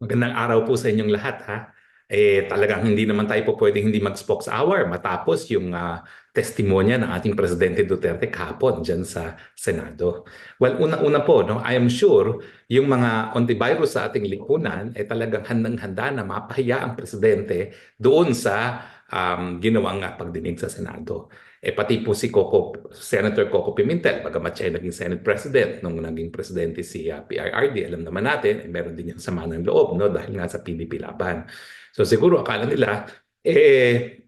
Magandang araw po sa inyong lahat ha. Eh talagang hindi naman tayo po pwedeng hindi mag-spokes hour matapos yung ah, testimonya ng ating Presidente Duterte kahapon dyan sa Senado. Well, una-una po, no, I am sure yung mga antivirus sa ating lipunan ay talagang handang-handa na mapahiya ang Presidente doon sa um, ginawang ah, pagdinig sa Senado. Eh pati po si Coco, Senator Coco Pimentel, bagamat siya naging Senate President nung naging Presidente si ah, PRRD, alam naman natin, eh, meron din yung sama ng loob no, dahil nga sa PDP laban. So siguro akala nila, eh,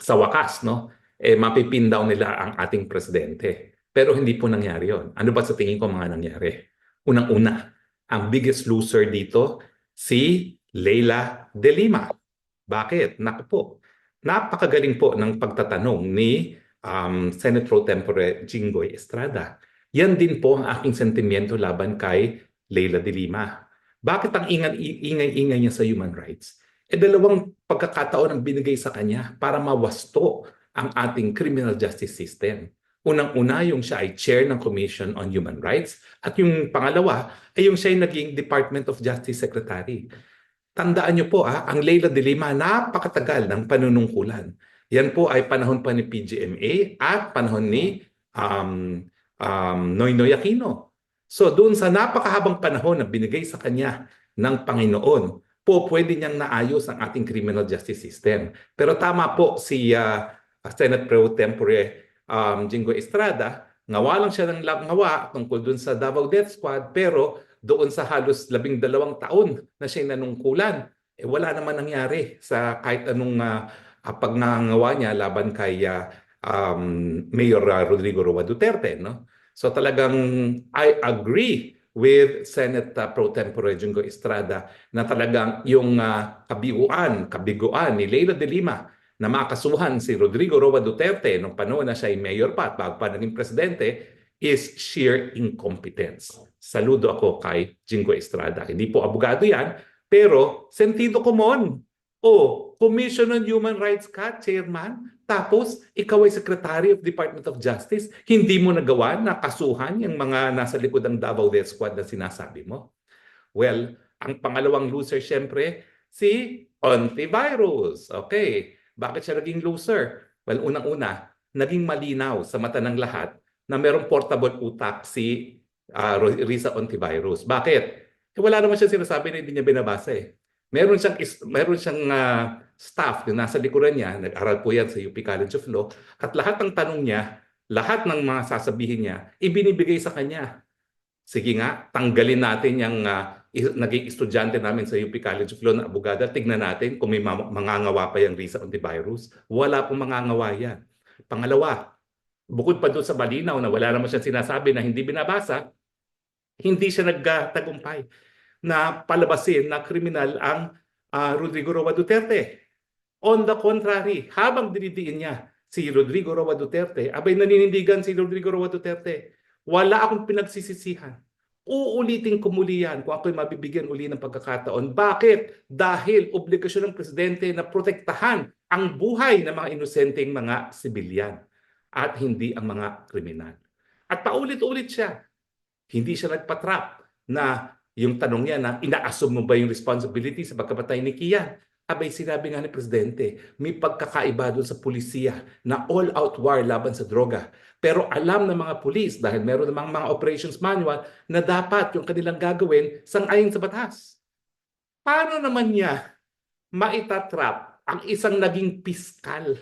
sa wakas, no, eh, mapipin down nila ang ating presidente. Pero hindi po nangyari yon. Ano ba sa tingin ko mga nangyari? Unang-una, ang biggest loser dito, si Leila De Lima. Bakit? Naku po, napakagaling po ng pagtatanong ni um, Senate Pro Tempore Jinggoy Estrada. Yan din po ang aking sentimiento laban kay Leila De Lima. Bakit ang ingay-ingay niya sa human rights? E dalawang pagkakataon ang binigay sa kanya para mawasto ang ating criminal justice system. Unang-una, yung siya ay chair ng Commission on Human Rights at yung pangalawa ay yung siya ay naging Department of Justice Secretary. Tandaan niyo po, ah, ang Leila de Lima, napakatagal ng panunungkulan. Yan po ay panahon pa ni PGMA at panahon ni um, um, Noynoy Aquino. So doon sa napakahabang panahon na binigay sa kanya ng Panginoon, po pwede niyang naayos ang ating criminal justice system. Pero tama po si ah, Senate Pro Tempore um, Jingo Estrada, ngawa lang siya ng ngawa tungkol dun sa Davao Death Squad, pero doon sa halos labing dalawang taon na siya nanungkulan, eh wala naman nangyari sa kahit anong uh, pagngangawa niya laban kay ah, um, Mayor ah, Rodrigo Roa Duterte. No? So talagang I agree with Senate uh, Pro Tempore Jingo Estrada na talagang yung uh, kabiguan, kabiguan ni Leila de Lima na makasuhan si Rodrigo Roa Duterte nung panahon na siya ay mayor pa at bago pa naging presidente is sheer incompetence. Saludo ako kay Jingo Estrada. Hindi po abogado yan, pero sentido común. O, Commission on Human Rights ka, chairman, tapos ikaw ay Secretary of Department of Justice, hindi mo nagawa na kasuhan yung mga nasa likod ng Davao Death Squad na sinasabi mo. Well, ang pangalawang loser syempre, si antivirus. Okay, bakit siya naging loser? Well, unang-una, naging malinaw sa mata ng lahat na merong portable utak si Ro- Risa Antivirus. Bakit? Eh, wala naman siya sinasabi na hindi niya binabasa eh. Meron siyang, is- meron siyang ah, staff na nasa likuran niya, nag-aral po yan sa UP College of Law, at lahat ng tanong niya, lahat ng mga sasabihin niya, ibinibigay sa kanya. Sige nga, tanggalin natin yung is- naging estudyante namin sa UP College of Law na abogada. Tignan natin kung may ma- mangangawa pa yung Risa Antivirus. Wala pong mangangawa yan. Pangalawa, bukod pa doon sa malinaw na wala naman siyang sinasabi na hindi binabasa, hindi siya nagtagumpay na palabasin na kriminal ang ah, Rodrigo Roa Duterte. On the contrary, habang dinidiin niya si Rodrigo Roa Duterte, abay naninindigan si Rodrigo Roa Duterte, wala akong pinagsisisihan. Uulitin ko muli yan kung ako'y mabibigyan uli ng pagkakataon. Bakit? Dahil obligasyon ng presidente na protektahan ang buhay ng mga inosenteng mga sibilyan at hindi ang mga kriminal. At paulit-ulit siya. Hindi siya nagpatrap na yung tanong niya na ina-assume mo ba yung responsibility sa pagkamatay ni Kian? Abay, sinabi nga ni Presidente, may pagkakaiba doon sa pulisiya na all-out war laban sa droga. Pero alam ng mga pulis, dahil meron namang mga operations manual, na dapat yung kanilang gagawin sang-ayon sa batas. Paano naman niya maitatrap ang isang naging piskal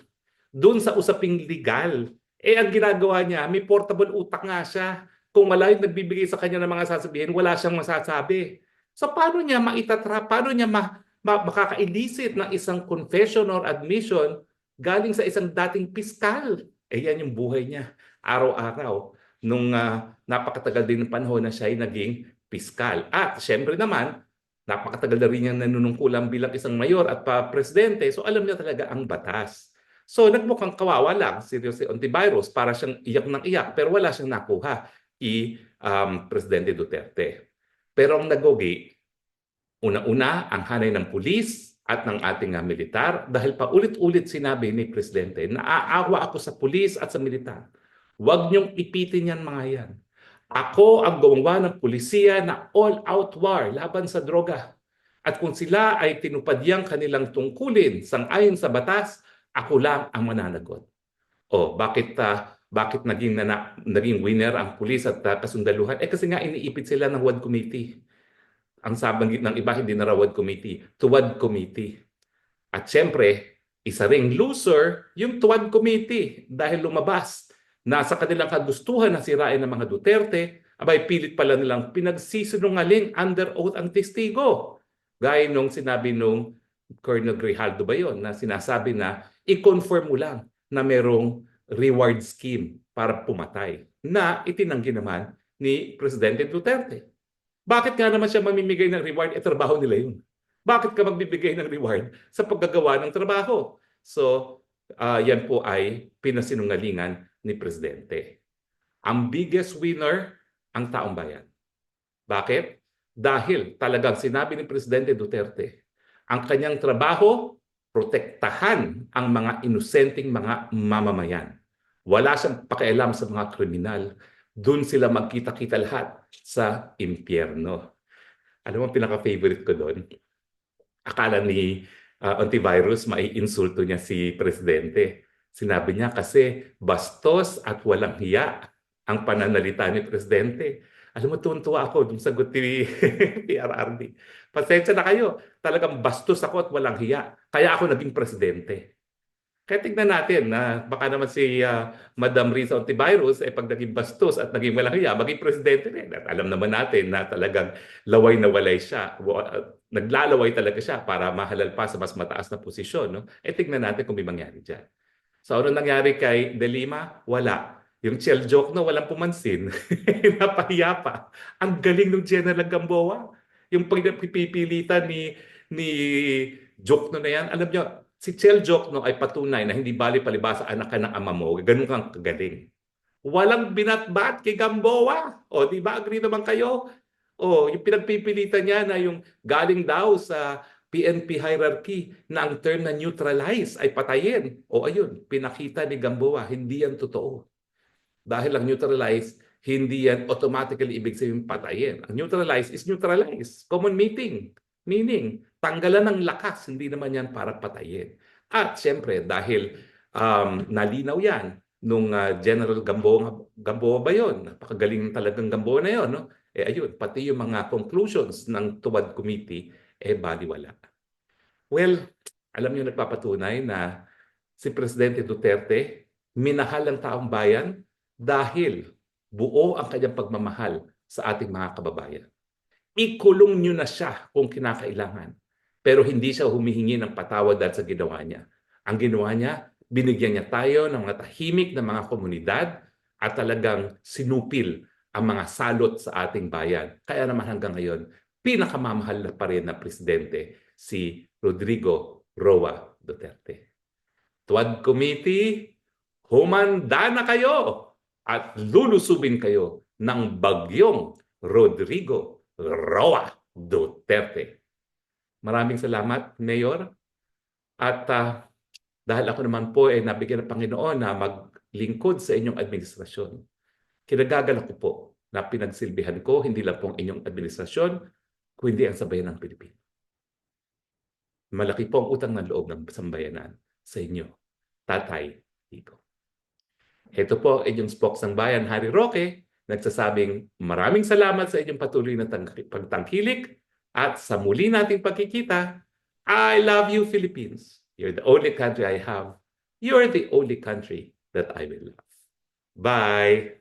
doon sa usaping legal? Eh, ang ginagawa niya, may portable utak nga siya. Kung wala yung nagbibigay sa kanya ng mga sasabihin, wala siyang masasabi. So paano niya maitatrap? Paano niya ma, ma makaka-elicit ng isang confession or admission galing sa isang dating piskal? Eh yan yung buhay niya. Araw-araw. Nung ah, napakatagal din ng panahon na siya ay naging piskal. At syempre naman, napakatagal na rin niyang nanunungkulan bilang isang mayor at pa presidente. So alam niya talaga ang batas. So nagmukhang kawawa lang si Jose Ontiveros para siyang iyak ng iyak pero wala siyang nakuha i um, Presidente Duterte. Pero ang nagogi, una-una ang hanay ng pulis at ng ating uh, militar dahil paulit-ulit sinabi ni Presidente na aawa ako sa pulis at sa militar. Huwag niyong ipitin yan mga yan. Ako ang gumawa ng pulisiya na all-out war laban sa droga. At kung sila ay tinupad yang kanilang tungkulin sang-ayon sa batas, ako lang ang mananagot. O bakit ah, bakit naging nana, naging winner ang pulis at ah, kasundaluhan? Eh kasi nga iniipit sila ng WAD committee. Ang sabanggit ng iba hindi na raw WAD committee, tuwad committee. At syempre, isa ring loser yung tuwad committee dahil lumabas na sa kanilang kagustuhan na sirain ng mga Duterte, abay pilit pala nilang pinagsisinungaling under oath ang testigo. Gaya nung sinabi nung Colonel Grijaldo ba yun, na sinasabi na i-confirm mo lang na merong reward scheme para pumatay na itinanggi naman ni Presidente Duterte. Bakit nga naman siya mamimigay ng reward? E trabaho nila yun. Bakit ka magbibigay ng reward sa paggagawa ng trabaho? So, ah, yan po ay pinasinungalingan ni Presidente. Ang biggest winner, ang taong bayan. Bakit? Dahil talagang sinabi ni Presidente Duterte, ang kanyang trabaho, protektahan ang mga inosenteng mga mamamayan. Wala siyang pakialam sa mga kriminal. Doon sila magkita-kita lahat sa impyerno. Alam mo, pinaka-favorite ko doon, akala ni uh, antivirus, maiinsulto niya si Presidente. Sinabi niya kasi bastos at walang hiya ang pananalita ni Presidente. Alam mo, tuwan-tuwa ako nung sagot ni PRRD. Pasensya na kayo. Talagang bastos ako at walang hiya. Kaya ako naging presidente. Kaya tignan natin na baka naman si ah, Madam Riza Ontivirus eh pag naging bastos at naging walang hiya, maging presidente rin. At alam naman natin na talagang laway na walay siya. Ah, Naglalaway talaga siya para mahalal pa sa mas mataas na posisyon. No? Eh tignan natin kung may mangyari dyan. So ano nangyari kay De Lima? Wala. Yung shell joke no, walang pumansin. Napahiya pa. Ang galing ng General Gamboa. Yung pagpipilitan ni ni joke no na yan. Alam nyo, si Chel Jokno ay patunay na hindi bali palibasa anak ka ng ama mo. Ganun kang kagaling. Walang binatbat kay Gamboa. O, di ba? Agree naman kayo? O, yung pinagpipilitan niya na yung galing daw sa PNP hierarchy na ang term na neutralize ay patayin. O ayun, pinakita ni Gamboa, hindi yan totoo. Dahil ang neutralize, hindi yan automatically ibig sabihin patayin. Ang neutralize is neutralize. Common meeting. Meaning, tanggalan ng lakas, hindi naman yan para patayin. At siyempre, dahil um, nalinaw yan nung uh, General Gamboa, Gamboa ba yun? Napakagaling talagang Gamboa na yun. No? Eh ayun, pati yung mga conclusions ng Tuwad Committee, eh baliwala. Well, alam niyo nagpapatunay na si Presidente Duterte minahal ang taong bayan dahil buo ang kanyang pagmamahal sa ating mga kababayan. Ikulong niyo na siya kung kinakailangan. Pero hindi siya humihingi ng patawad dahil sa ginawa niya. Ang ginawa niya, binigyan niya tayo ng mga tahimik na mga komunidad at talagang sinupil ang mga salot sa ating bayan. Kaya naman hanggang ngayon, pinakamamahal na pa rin na presidente si Rodrigo Roa Duterte. Tuwad Committee, humanda na kayo at lulusubin kayo ng bagyong Rodrigo Roa Duterte. Maraming salamat, Mayor. At ah, dahil ako naman po ay nabigyan ng Panginoon na maglingkod sa inyong administrasyon, kinagagalak ko po na pinagsilbihan ko hindi lang po ang inyong administrasyon, kundi ang sambayan ng Pilipino. Malaki po ang utang ng loob ng sambayanan sa inyo, Tatay Tico. Ito po ang inyong spokesang bayan, Harry Roque, nagsasabing maraming salamat sa inyong patuloy na tang- pagtangkilik at sa muli nating pagkikita, I love you, Philippines. You're the only country I have. You're the only country that I will love. Bye!